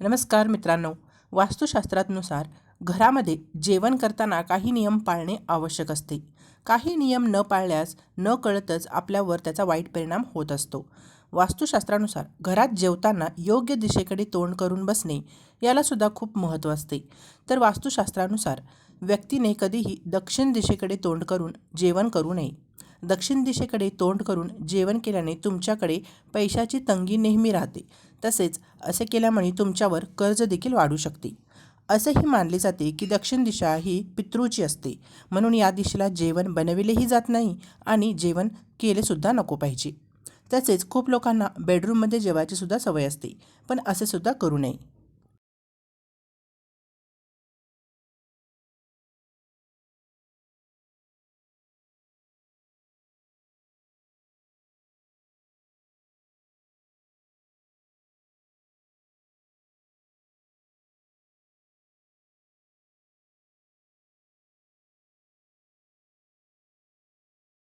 नमस्कार मित्रांनो वास्तुशास्त्रानुसार घरामध्ये जेवण करताना काही नियम पाळणे आवश्यक असते. काही नियम न पाळल्यास न कळतच आपल्यावर त्याचा वाईट परिणाम होत असतो. वास्तुशास्त्रानुसार घरात जेवताना योग्य दिशेकडे तोंड करून बसणे यालासुद्धा खूप महत्त्व असते. तर वास्तुशास्त्रानुसार व्यक्तीने कधीही दक्षिण दिशेकडे तोंड करून जेवण करू नये. दक्षिण दिशेकडे तोंड करून जेवण केल्याने तुमच्याकडे पैशाची तंगी नेहमी राहते. तसेच असे केल्यामुळे तुमच्यावर कर्ज देखील वाढू शकते. असेही मानले जाते की दक्षिण दिशा ही पितृची असते. म्हणून या दिशेला जेवण बनविलेही जात नाही आणि जेवण केलेसुद्धा नको पाहिजे. तसेच खूप लोकांना बेडरूममध्ये जेवायची सुद्धा सवय असते. पण असे सुद्धा करू नये.